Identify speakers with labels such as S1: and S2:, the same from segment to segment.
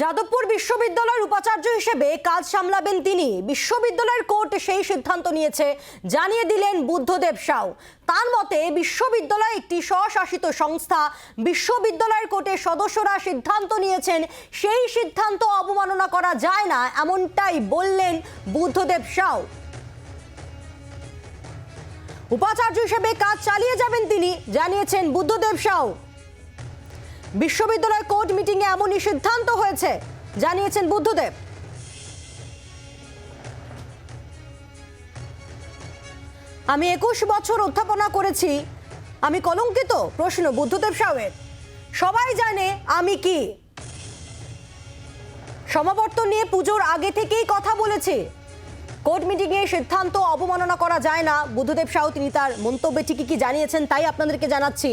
S1: যাদবপুর বিশ্ববিদ্যালয়ের উপাচার্য হিসেবে কাজ সামলাবেন তিনি। বিশ্ববিদ্যালয়ের কোর্ট সেই সিদ্ধান্ত নিয়েছে, জানিয়ে দিলেন বুদ্ধদেব সাউ। তার মতে, বিশ্ববিদ্যালয় একটি স্বশাসিত সংস্থা। বিশ্ববিদ্যালয়ের কোর্টের সদস্যরা সিদ্ধান্ত নিয়েছেন, সেই সিদ্ধান্ত অবমাননা করা যায় না, এমনটাই বললেন বুদ্ধদেব সাউ। উপাচার্য হিসেবে কাজ চালিয়ে যাবেন তিনি, জানিয়েছেন বুদ্ধদেব সাউ। বিশ্ববিদ্যালয় কোর্ট মিটিংয়ে এমনই সিদ্ধান্ত হয়েছে, জানিয়েছেন বুদ্ধদেব। আমি একুশ বছর অধ্যাপনা করেছি, আমি কলঙ্কিত, প্রশ্ন বুদ্ধদেব সাউয়ের সবাই জানে আমি কি। সমাবর্তন নিয়ে পুজোর আগে থেকেই কথা বলেছি। কোর্ট মিটিংয়ে সিদ্ধান্ত অবমাননা করা যায় না। বুদ্ধদেব সাউ তিনি তার মন্তব্যে ঠিকই কি জানিয়েছেন, তাই আপনাদেরকে জানাচ্ছি।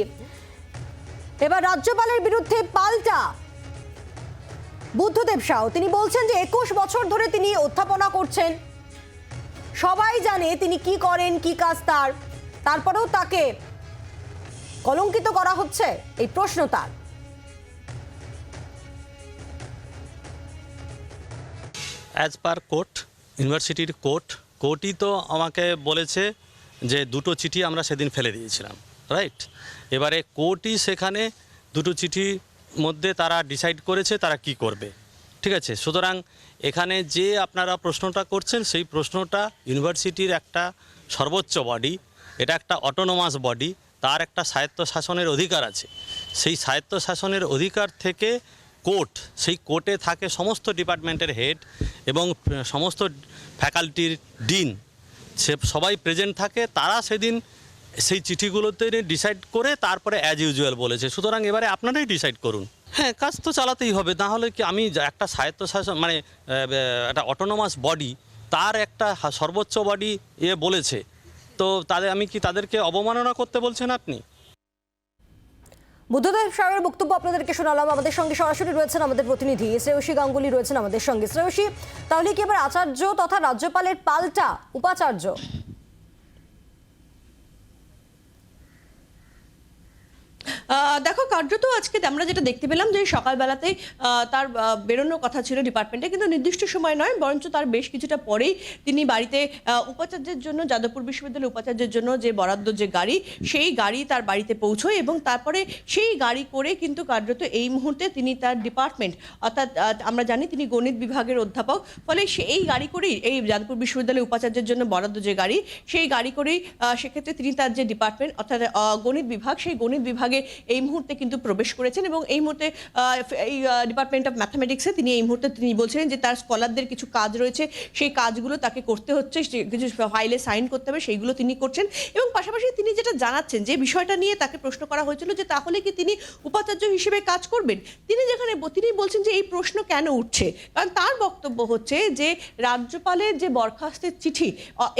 S1: এবার রাজ্যপালের বিরুদ্ধে পাল্টা। বুদ্ধদেব সাউ তিনি বলছেন যে একুশ বছর ধরে তিনি অধ্যাপনা করছেন। সবাই জানে তিনি কি করেন, কি কাজ তার। তারপরেও তাকে কলঙ্কিত করা হচ্ছে, এই প্রশ্ন তার।
S2: অ্যাজ পার কোর্ট ইউনিভার্সিটির কোর্ট কোর্টই তো আমাকে বলেছে যে দুটো চিঠি আমরা সেদিন ফেলে দিয়েছিলাম। রাইট এবারে কোর্টই সেখানে দুটো চিঠির মধ্যে তারা ডিসাইড করেছে তারা কি করবে। ঠিক আছে? সুতরাং এখানে যে আপনারা প্রশ্নটা করছেন, সেই প্রশ্নটা ইউনিভার্সিটির একটা সর্বোচ্চ বডি এটা একটা অটোনোমাস বডি তার একটা স্বায়ত্ত শাসনের অধিকার আছে। সেই স্বায়ত্ত শাসনের অধিকার থেকে কোর্ট, সেই কোর্টে থাকে সমস্ত ডিপার্টমেন্টের হেড এবং সমস্ত ফ্যাকাল্টির ডিন, সে সবাই প্রেজেন্ট থাকে, তারা সেদিন সেই চিঠিগুলোতে ডিসাইড করে তারপরে অ্যাজ ইউজুয়াল বলেছে। সুতরাং এবারে আপনারাই ডিসাইড করুন। হ্যাঁ কাজ তো চালাতেই হবে। না হলে কি আমি যা- একটা স্বায়ত্তশাসন মানে একটা অটোনোমাস বডি তার একটা হা- সর্বোচ্চ বডি এ বলেছে। তো তাদের আমি কি তাদেরকে অবমাননা করতে বলছেন আপনি?
S1: বুদ্ধদেব সাহেবের বক্তব্য আপনাদেরকে শোনালাম। আমাদের সঙ্গে সরাসরি রয়েছেন আমাদের প্রতিনিধি শ্রেয়সী গাঙ্গুলি রয়েছেন আমাদের সঙ্গে। শ্রেয়সী তাহলে কি এবার আচার্য তথা রাজ্যপালের পাল্টা উপাচার্য?
S3: দেখো, কার্যত আজকে আমরা যেটা দেখতে পেলাম যে সকালবেলাতেই তার বেরোনোর কথা ছিল ডিপার্টমেন্টে কিন্তু নির্দিষ্ট সময় নয়, বরঞ্চ তার বেশ কিছুটা পরেই তিনি বাড়িতে উপাচার্যের জন্য, যাদবপুর বিশ্ববিদ্যালয়ের উপাচার্যের জন্য যে বরাদ্দ যে গাড়ি, সেই গাড়ি তার বাড়িতে পৌঁছয় এবং তারপরে সেই গাড়ি করে কিন্তু কার্যত এই মুহূর্তে তিনি তার ডিপার্টমেন্ট অর্থাৎ আমরা জানি তিনি গণিত বিভাগের অধ্যাপক, ফলে সে, এই গাড়ি করেই, এই যাদবপুর বিশ্ববিদ্যালয়ের উপাচার্যের জন্য বরাদ্দ যে গাড়ি, সেই গাড়ি করেই সেক্ষেত্রে তিনি তার যে ডিপার্টমেন্ট অর্থাৎ গণিত বিভাগ, সেই গণিত বিভাগে এই মুহূর্তে কিন্তু প্রবেশ করেছেন এবং এই মুহূর্তে এই ডিপার্টমেন্ট অফ ম্যাথামেটিক্সে তিনি এই মুহূর্তে তিনি বলছিলেন যে তার স্কলারদের কিছু কাজ রয়েছে, সেই কাজগুলো তাকে করতে হচ্ছে কিছু ফাইলে সাইন করতে হবে, সেইগুলো তিনি করছেন এবং পাশাপাশি তিনি যেটা জানাচ্ছেন যে বিষয়টা নিয়ে তাকে প্রশ্ন করা হয়েছিল যে তাহলে কি তিনি উপাচার্য হিসেবে কাজ করবেন? তিনি যেখানে তিনি বলছেন যে এই প্রশ্ন কেন উঠছে? কারণ তার বক্তব্য হচ্ছে যে রাজ্যপালের যে বরখাস্তের চিঠি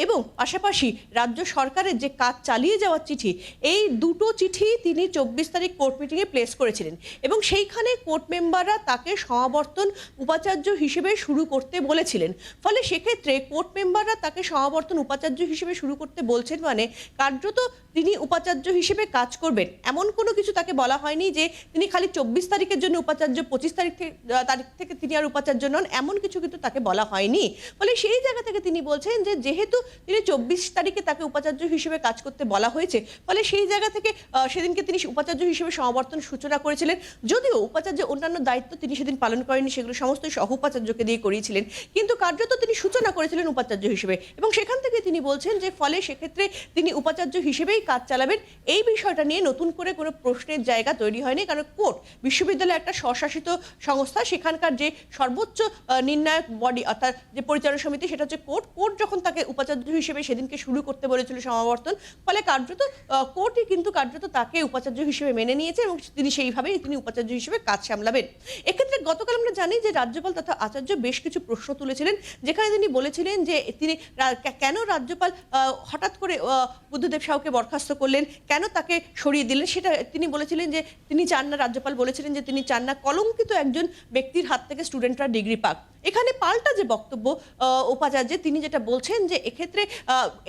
S3: এবং পাশাপাশি রাজ্য সরকারের যে কাজ চালিয়ে যাওয়ার চিঠি, এই দুটো চিঠি তিনি চব্বিশ তারিখ কোর্ট মিটিংয়ে প্লেস করেছিলেন এবং সেইখানে কোর্ট মেম্বাররা তাকে সমাবর্তন উপাচার্য হিসেবে শুরু করতে বলেছিলেন। ফলে সেক্ষেত্রে কোর্ট মেম্বাররা তাকে সমাবর্তন উপাচার্য হিসেবে শুরু করতে বলছেন মানে কার্যত তিনি উপাচার্য হিসেবে কাজ করবেন। এমন কোনো কিছু তাকে বলা হয়নি যে তিনি খালি চব্বিশ তারিখের জন্য উপাচার্য, পঁচিশ তারিখ থেকে তারিখ থেকে তিনি আর উপাচার্য নন, এমন কিছু কিন্তু তাকে বলা হয়নি। ফলে সেই জায়গা থেকে তিনি বলছেন যে যেহেতু তিনি চব্বিশ তারিখে তাকে উপাচার্য হিসেবে কাজ করতে বলা হয়েছে, ফলে সেই জায়গা থেকে সেদিনকে তিনি উপাচার্য হিসেবে সমাবর্তন সূচনা করেছিলেন। যদিও উপাচার্য অন্যান্য দায়িত্ব তিনি সেদিন পালন করেননি, সেগুলো সমস্ত সহ উপাচার্যকে দিয়ে করিয়েছিলেন। কিন্তু কার্যত তিনি সূচনা করেছিলেন উপাচার্য হিসেবে এবং সেখান থেকে তিনি বলছেন যে, ফলে সেক্ষেত্রে তিনি উপাচার্য হিসেবেই কাজ চালাবেন। এই বিষয়টা নিয়ে নতুন করে কোনো প্রশ্নের জায়গা তৈরি হয়নি। কারণ কোর্ট বিশ্ববিদ্যালয় একটা স্বশাসিত সংস্থা, সেখানকার যে সর্বোচ্চ নির্ণায়ক বডি, অর্থাৎ যে পরিচালনা সমিতি, সেটা হচ্ছে কোর্ট। কোর্ট যখন তাকে উপাচার্য হিসেবে সেদিনকে শুরু করতে বলেছিল সমাবর্তন, ফলে কার্যত কোর্টই কিন্তু কার্যত তাকে উপাচার্য হিসেবে মেনে নিয়েছে এবং তিনি সেইভাবেই তিনি উপাচার্য হিসেবে কাজ সামলাবেন। এক্ষেত্রে গতকাল আমরা জানি যে রাজ্যপাল তথা আচার্য বেশ কিছু প্রশ্ন তুলেছিলেন, যেখানে তিনি বলেছিলেন যে তিনি কেন রাজ্যপাল হঠাৎ করে বুদ্ধদেব সাহুকে বরখাস্ত করলেন, কেন তাকে সরিয়ে দিলেন সেটা তিনি বলেছিলেন যে তিনি চান না, রাজ্যপাল বলেছিলেন যে তিনি চান না, কলঙ্কিত একজন ব্যক্তির হাত থেকে স্টুডেন্টরা ডিগ্রি পাক। এখানে পাল্টা যে বক্তব্য উপাচার্যের তিনি যেটা বলছেন যে এক্ষেত্রে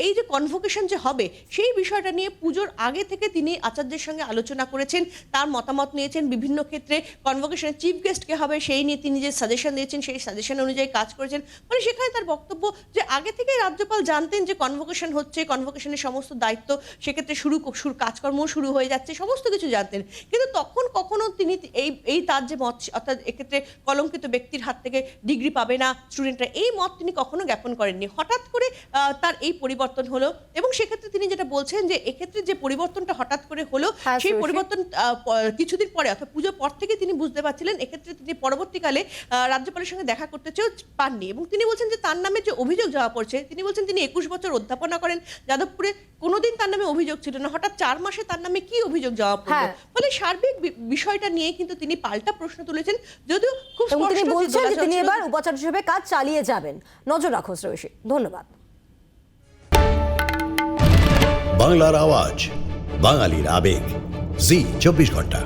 S3: এই যে কনভোকেশন যে হবে, সেই বিষয়টা নিয়ে পুজোর আগে থেকে তিনি আচার্যের সঙ্গে আলোচনা করেছেন, তার মতামত নিয়েছেন, বিভিন্ন ক্ষেত্রে কনভোকেশনের চিফ গেস্টকে হবে, সেই নিয়ে তিনি যে সাজেশন দিয়েছেন, সেই সাজেশন অনুযায়ী কাজ করেছেন। মানে সেখানে তার বক্তব্য যে আগে থেকে রাজ্যপাল জানতেন যে কনভোকেশন হচ্ছে কনভোকেশনের সমস্ত দায়িত্ব, সেক্ষেত্রে শুরু শুরু কাজকর্ম শুরু হয়ে যাচ্ছে, সমস্ত কিছু জানতেন। কিন্তু তখন কখনো তিনি এই এই তার যে মত, অর্থাৎ এক্ষেত্রে কলঙ্কিত ব্যক্তির হাত থেকে ডিগ্রি পাবে না স্টুডেন্টরা এই মত তিনি কখনো জ্ঞাপন করেননি। হঠাৎ করে তার এই পরিবর্তন হলো এবং সেক্ষেত্রে তিনি যেটা বলছেন যে এক্ষেত্রে যে পরিবর্তনটা হঠাৎ করে হলো
S1: হ্যাঁ,
S3: সেই পরিবর্তন কিছুদিন পরে অর্থাৎ পুজোর পর থেকে তিনি বুঝতে পারছিলেন এক্ষেত্রে তিনি পরবর্তীকালে রাজ্যপালের সঙ্গে দেখা করতে চেয়েও পাননি এবং তিনি বলছেন যে তার নামে যে অভিযোগ যাওয়া পড়ছে তিনি বলছেন তিনি একুশ বছর অধ্যাপনা করেন যাদবপুরে কোনোদিন তার নামে অভিযোগ ছিল না। হঠাৎ চার মাসে তার নামে কি অভিযোগ যাওয়া পড়ল?
S1: হ্যাঁ।
S3: ফলে সার্বিক বিষয়টা নিয়ে কিন্তু তিনি পাল্টা প্রশ্ন তুলেছেন যদিও খুব স্পষ্ট
S1: তিনি এবার উপাচার্য হিসেবে কাজ চালিয়ে যাবেন। নজর রাখো শ্রেয়সী ধন্যবাদ।
S4: বাংলার আওয়াজ, বাঙালির আবেগ। জি, চব্বিশ ঘণ্টা।